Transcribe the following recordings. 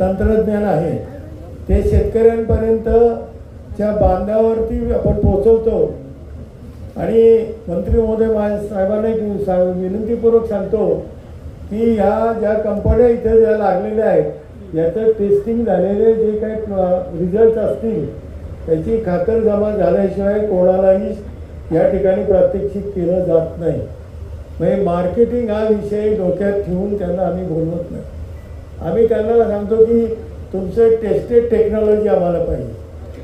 तंत्रज्ञान आहे. ते शेतकऱ्यांपर्यंत च्या बांधावरती आपण पोचवतो आणि मंत्री महोदय मा- साहेबांना एक सा- विनंतीपूर्वक सांगतो की ह्या ज्या कंपन्या इथे ज्या लागलेल्या आहेत याचं टेस्टिंग झालेले जे काही रिझल्ट असतील त्याची खातरजमा झाल्याशिवाय कोणालाही या ठिकाणी प्रात्यक्षिक केलं जात नाही. म्हणजे मार्केटिंग हा विषय डोक्यात ठेवून त्यांना आम्ही बोलवत नाही. आम्ही त्यांना सांगतो की तुमचं टेस्टेड टेक्नॉलॉजी आम्हाला पाहिजे.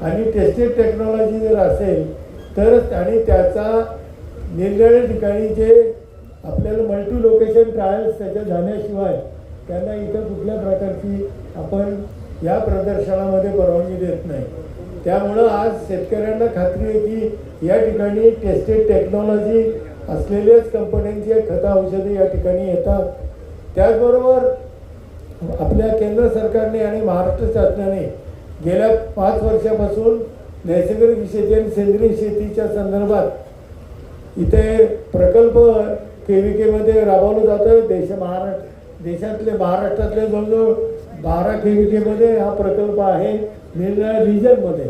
आणि टेस्टेड टेक्नॉलॉजी जर असेल तरच आणि त्याचा निरनिराळ्या ठिकाणी जे आपल्याला मल्टी लोकेशन ट्रायल्स त्याच्या झाल्याशिवाय त्यांना इथं कुठल्या प्रकारची आपण या प्रदर्शनामध्ये परवानगी देत नाही. त्यामुळं आज शेतकऱ्यांना खात्री आहे की या ठिकाणी टेस्टेड टेक्नॉलॉजी असलेल्याच कंपन्यांची खतं औषधे या ठिकाणी येतात. त्याचबरोबर आपल्या केंद्र सरकारने आणि महाराष्ट्र शासनाने गेल्या पाच वर्षापासून नैसर्गिक शेती आणि सेंद्रिय शेतीच्या संदर्भात इथे प्रकल्प के व्ही केमध्ये राबवलं जातं देश महाराष्ट्र देशातले महाराष्ट्रातले जवळजवळ बारा के व्ही केमध्ये हा प्रकल्प आहे. निरनिराळ्या रिजनमध्ये.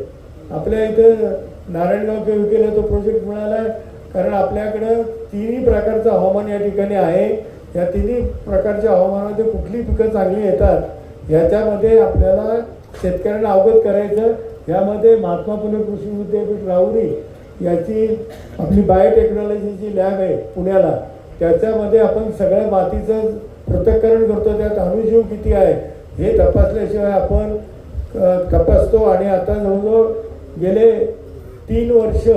आपल्या इथं नारायणगाव के व्ही केला तो प्रोजेक्ट मिळाला आहे कारण आपल्याकडं तिन्ही प्रकारचं हवामान या ठिकाणी आहे. या तिन्ही प्रकारच्या हवामानामध्ये कुठली पिकं चांगली येतात याच्यामध्ये आपल्याला शेतकऱ्यांना अवगत करायचं. यामध्ये महात्मा फुले कृषी विद्यापीठ राहुरी याची आपली बायोटेक्नॉलॉजीची लॅब आहे पुण्याला. त्याच्यामध्ये आपण सगळ्या मातीचं पृथक्करण करतो. त्यात अणुजीव किती आहे हे तपासल्याशिवाय आपण तपासतो. आणि आता जवळजवळ गेले तीन वर्ष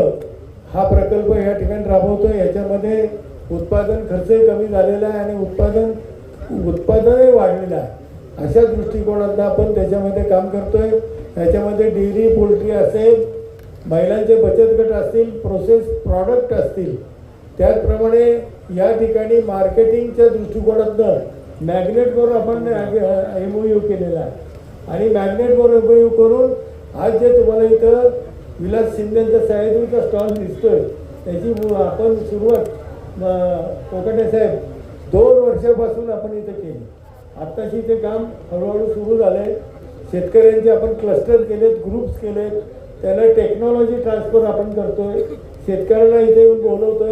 हा प्रकल्प या ठिकाणी राबवतो याच्यामध्ये उत्पादन खर्चही कमी झालेला आहे आणि उत्पादन उत्पादनही वाढलेलं आहे. अशा दृष्टिकोनातनं आपण त्याच्यामध्ये काम करतोय. त्याच्यामध्ये डेअरी पोल्ट्री असेल महिलांचे बचत गट असतील प्रोसेस प्रॉडक्ट असतील. त्याचप्रमाणे या ठिकाणी मार्केटिंगच्या दृष्टिकोनातनं मॅग्नेटवर आपण एम ओ यू केलेला आहे. आणि मॅग्नेटवर एम ओ यू करून आज जे तुम्हाला इथं विलास शिंदेचा सह्याद्रीचा स्टॉल दिसतोय त्याची आपण सुरुवात कोकटे साहेब दोन वर्षापासून आपण इथं केली. आत्ताशी ते काम हळूहळू सुरू झाले शेतकऱ्यांचे आपण क्लस्टर केलेत ग्रुप्स केलेत. त्याला टेक्नॉलॉजी ट्रान्सफर आपण करतोय. शेतकऱ्यांना इथे येऊन बोलवतोय.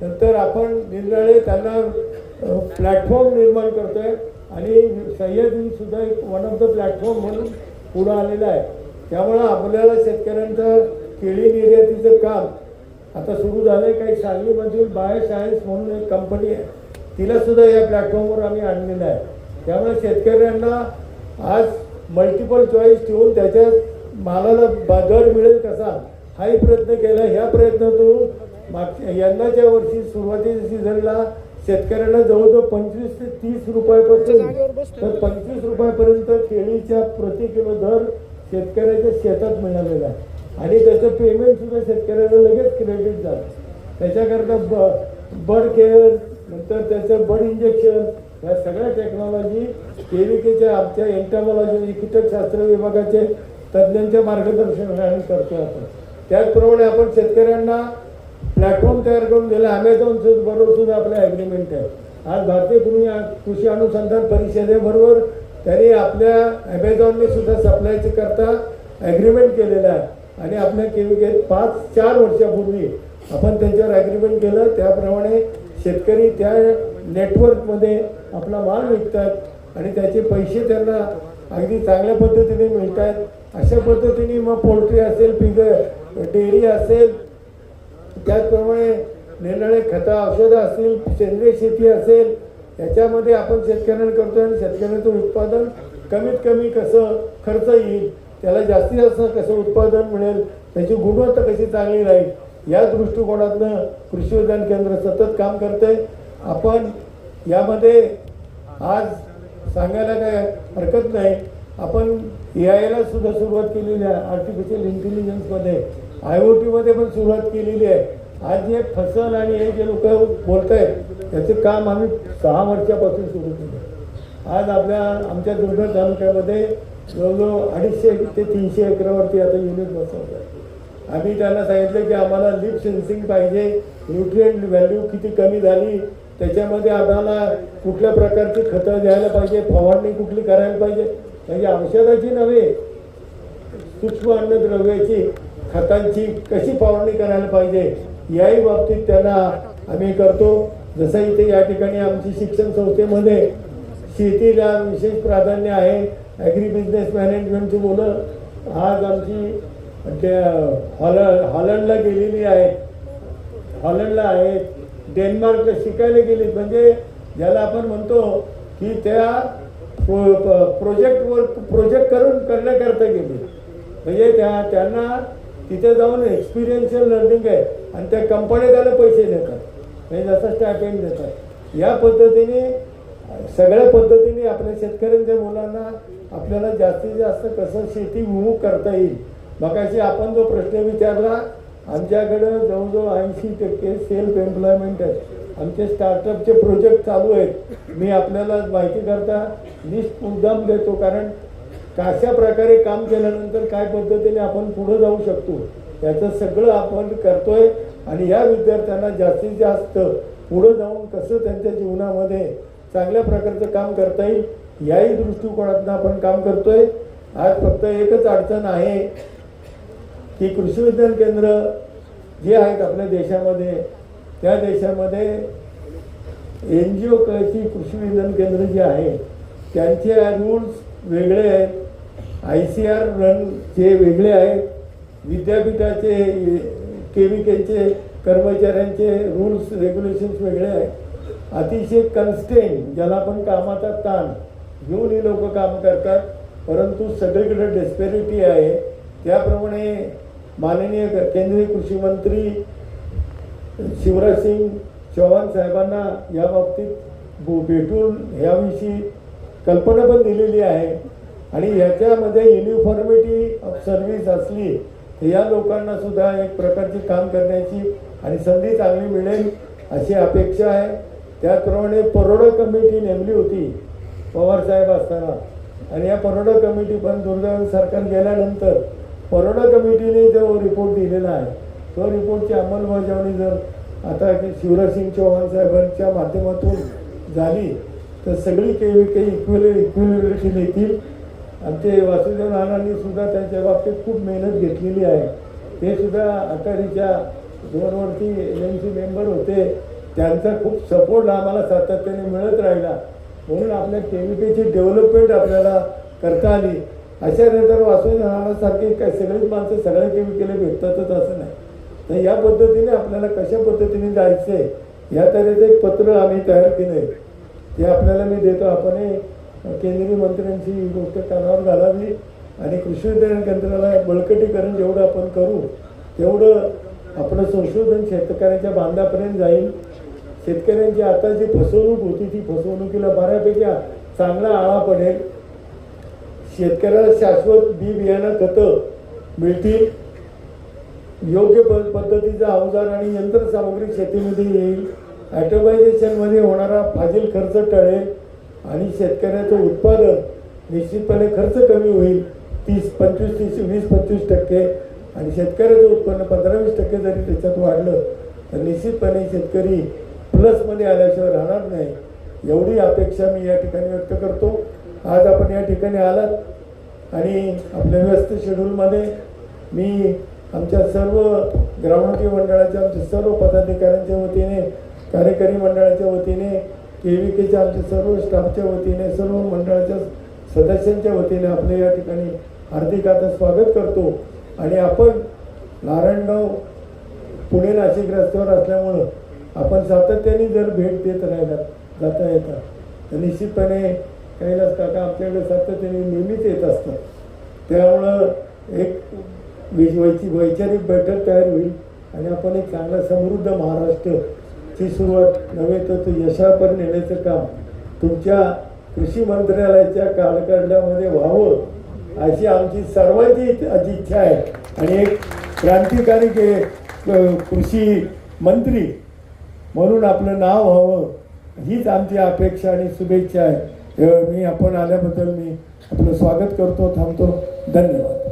नंतर आपण निरनिराळे त्यांना प्लॅटफॉर्म निर्माण करतोय. आणि सह्याद्री सुद्धा एक वन ऑफ द प्लॅटफॉर्म म्हणून पुढं आलेला आहे. त्यामुळं आपल्याला शेतकऱ्यांचं केळी निर्यातीचं काम आता सुरू झालंय काही सांगलीमधील बायो सायन्स म्हणून एक कंपनी आहे. तिला सुद्धा या प्लॅटफॉर्मवर आम्ही आणलेलं आहे. त्यामुळे शेतकऱ्यांना आज मल्टिपल चॉईस ठेवून त्याच्या मालाला बाजार मिळेल कसा हाही प्रयत्न केला. ह्या प्रयत्नातून मागच्या यंदाच्या वर्षी सुरुवातीच्या सीझनला शेतकऱ्यांना जवळजवळ पंचवीस ते तीस रुपयापासून तर पंचवीस रुपयापर्यंत केळीच्या प्रति किलो दर शेतकऱ्याच्या शेतात मिळालेला आहे. आणि त्याचं पेमेंट सुद्धा शेतकऱ्याला लगेच क्रेडिट झालं. त्याच्याकरता ब बड केअर नंतर त्याचं बड इंजेक्शन या सगळ्या टेक्नॉलॉजी केविकेच्या आमच्या एंटॉमॉलॉजी कीटकशास्त्र विभागाचे तज्ज्ञांच्या मार्गदर्शनाने करतो आपण त्याचप्रमाणे आपण शेतकऱ्यांना प्लॅटफॉर्म तयार करून दिला. अमेझॉन बरोबर सुद्धा आपलं ॲग्रीमेंट आहे. आज भारतीय कृषी कृषी अनुसंधान परिषदेबरोबर त्यांनी आपल्या ॲमेझॉनने सुद्धा सप्लायचे करता ॲग्रीमेंट केलेलं आहे. आणि आपल्या केविकेत पाच चार वर्षापूर्वी आपण त्यांच्यावर ॲग्रीमेंट केलं. त्याप्रमाणे शेतकरी त्या नेटवर्कमध्ये आपला माल विकतात आणि त्याचे पैसे त्यांना अगदी चांगल्या पद्धतीने मिळत आहेत अशा पद्धतीने मग पोल्ट्री असेल पिग डेअरी असेल त्याचप्रमाणे निरनिळे खतं औषधं असतील सेंद्रिय शेती असेल याच्यामध्ये आपण शेतकऱ्यांना करतो आणि शेतकऱ्याचं उत्पादन कमीत कमी कसं खर्च येईल त्याला जास्तीत जास्त कसं उत्पादन मिळेल त्याची गुणवत्ता कशी चांगली राहील या दृष्टिकोनातनं कृषी विज्ञान केंद्र सतत काम करते आपण यामध्ये आज सांगायला काय हरकत नाही. आपण ए आयला सुद्धा सुरुवात केलेली आहे आर्टिफिशियल इंटेलिजन्समध्ये आय ओ टीमध्ये पण सुरुवात केलेली आहे. आज जे फसल आणि हे जे लोक बोलत आहेत त्याचे काम आम्ही सहा वर्षापासून सुरू केलं आज आपल्या आमच्या दुर्गड तालुक्यामध्ये जवळजवळ अडीचशे ते तीनशे एकरावरती आता युनिट बसवत आहे आम्ही त्यांना सांगितलं की आम्हाला लिप सेन्सिंग पाहिजे न्यूट्रिएंट व्हॅल्यू किती कमी झाली त्याच्यामध्ये आम्हाला कुठल्या प्रकारची खतं द्यायला पाहिजे फवारणी कुठली करायला पाहिजे. म्हणजे औषधाची नव्हे सूक्ष्म अन्नद्रव्याची खतांची कशी फवारणी करायला पाहिजे याही बाबतीत त्यांना आम्ही करतो. जसं इथे या ठिकाणी आमची शिक्षण संस्थेमध्ये शेतीला विशेष प्राधान्य आहे. ॲग्री बिझनेस मॅनेजमेंटची मुलं आज आमची त्या हॉल हॉलंडला गेलेली आहेत हॉलंडला आहेत डेन्मार्कला शिकायला गेलीत. म्हणजे ज्याला आपण म्हणतो की त्या प्रो प्रोजेक्ट वर्क प्रोजेक्ट करून करण्याकरता गेली. म्हणजे त्या त्यांना तिथे जाऊन एक्सपिरियन्शियल लर्निंग आहे. आणि त्या कंपन्या त्याला पैसे देतात. म्हणजे जसं स्टार्टिंग देतात. या पद्धतीने सगळ्या पद्धतीने आपल्या शेतकऱ्यांच्या मुलांना आपल्याला जास्तीत जास्त कसं शेती विमुख करता येईल? मगाशी आपण जो प्रश्न विचारला आमच्याकडं जवळजवळ ऐंशी टक्के सेल्फ एम्प्लॉयमेंट आहे. आमचे स्टार्टअपचे प्रोजेक्ट चालू आहेत. मी आपल्याला माहिती करता लिस्ट मुद्दाम देतो. कारण कशा प्रकारे काम केल्यानंतर काय पद्धतीने आपण पुढे जाऊ शकतो याचं सगळं आपण करतोय. आणि या विद्यार्थ्यांना जास्तीत जास्त पुढं जाऊन कसं त्यांच्या जीवनामध्ये चांगल्या प्रकारचं काम करता येईल याही दृष्टिकोनातून आपण काम करतोय. आज फक्त एकच अडचण आहे की कृषी विज्ञान केंद्र जे आहेत आपल्या देशामध्ये त्या देशामध्ये एन जी ओची कृषी विज्ञान केंद्र जे आहे त्यांचे रूल्स वेगळे आहेत. आय सी आर रन जे वेगळे आहेत. विद्यापीठाचे के व्ही केचे कर्मचाऱ्यांचे रूल्स रेग्युलेशन्स वेगळे आहेत. अतिशय कन्स्टेन ज्याला आपण कामाचा ताण घेऊन ही लोक काम करतात. परंतु सगळीकडे डेस्पेरिटी आहे. त्याप्रमाणे माननीय केंद्रीय कृषी मंत्री शिवराज सिंग चौहान साहेबांना या बाबतीत भेटून ह्याविषयी कल्पना पण दिलेली आहे. आणि ह्याच्यामध्ये युनिफॉर्मिटी ऑफ सर्व्हिस असली तर या लोकांना सुद्धा एक प्रकारचे काम करण्याची आणि संधी चांगली मिळेल अशी अपेक्षा आहे. त्याचप्रमाणे परोडा कमिटी नेमली होती पवारसाहेब असताना. आणि या परोडा कमिटी पण दुर्दैवाने सरकार गेल्यानंतर परोडा कमिटीने जो रिपोर्ट दिलेला आहे तो रिपोर्टची अंमलबजावणी जर आता शिवराज सिंग चौहान साहेबांच्या माध्यमातून झाली तर सगळी काही काही इक्वल इक्विलिटी येतील. आमचे वासुदेव नानांनी सुद्धा त्यांच्या बाबतीत खूप मेहनत घेतलेली आहे. ते सुद्धा अटारीच्या दोनवरती वर्षी एन एम सी मेंबर होते. त्यांचा खूप सपोर्ट आम्हाला सातत्याने मिळत राहिला. म्हणून आपल्या केमिकेची डेव्हलपमेंट आपल्याला करता आली. अशा नंतर वाचून राहण्यासारखी काय सगळीच माणसं सगळ्या केमिकल भेटतातच असं नाही. तर या पद्धतीने आपल्याला कशा पद्धतीने जायचं आहे या तऱ्हेचं एक पत्र आम्ही तयार केलं आहे ते आपल्याला मी देतो. आपण हे केंद्रीय मंत्र्यांची ही गोष्ट कानावर घालावी आणि कृषी विज्ञान केंद्राला बळकटीकरण जेवढं आपण करू तेवढं आपलं संशोधन शेतकऱ्यांच्या बांधापर्यंत जाईल. शेतकऱ्यांची आता जी फसवणूक होती ती फसवणुकीला बऱ्यापैकी चांगला आळा पडेल. शेतकऱ्याला शाश्वत बी बियाणं खतं मिळतील. योग्य पद्धतीचा अवजार आणि यंत्रसामुग्री शेतीमध्ये येईल. ॲटोमायझेशनमध्ये होणारा फाजील खर्च टळेल आणि शेतकऱ्याचं उत्पादन निश्चितपणे खर्च कमी होईल. तीस पंचवीस तीस वीस पंचवीस टक्के आणि शेतकऱ्याचं उत्पन्न पंधरा वीस टक्के जरी त्याच्यात वाढलं तर निश्चितपणे शेतकरी प्लसमध्ये आल्याशिवाय राहणार नाही. एवढी अपेक्षा मी या ठिकाणी व्यक्त करतो. आज आपण या ठिकाणी आलात आणि आपल्या व्यस्त शेड्यूलमध्ये मी आमच्या सर्व ग्रामवती मंडळाच्या आमच्या सर्व पदाधिकाऱ्यांच्या वतीने कार्यकारी मंडळाच्या वतीने के व्ही केच्या आमच्या सर्व स्टाफच्या वतीने सर्व मंडळाच्या सदस्यांच्या वतीने आपले या ठिकाणी हार्दिक आता स्वागत करतो. आणि आपण नारायणगाव पुणे नाशिक रस्त्यावर असल्यामुळं आपण सातत्याने जर भेट देत राहिला जाता येता. तर निश्चितपणे कैलास काका आमच्याकडे सातत्याने नेहमीच येत असतात. त्यामुळं एक वैची वैचारिक बैठक तयार होईल आणि आपण एक चांगला समृद्ध महाराष्ट्रची सुरुवात नव्हे तर तो यशापर नेण्याचं काम तुमच्या कृषी मंत्रालयाच्या कालखंडामध्ये व्हावं अशी आमची सर्वांची अशी इच्छा आहे. आणि एक क्रांतिकारी कृषी मंत्री म्हणून आपलं नाव व्हावं हीच आमची अपेक्षा आणि शुभेच्छा आहे. तेव्हा मी आपण आल्याबद्दल मी आपलं स्वागत करतो थांबतो. धन्यवाद.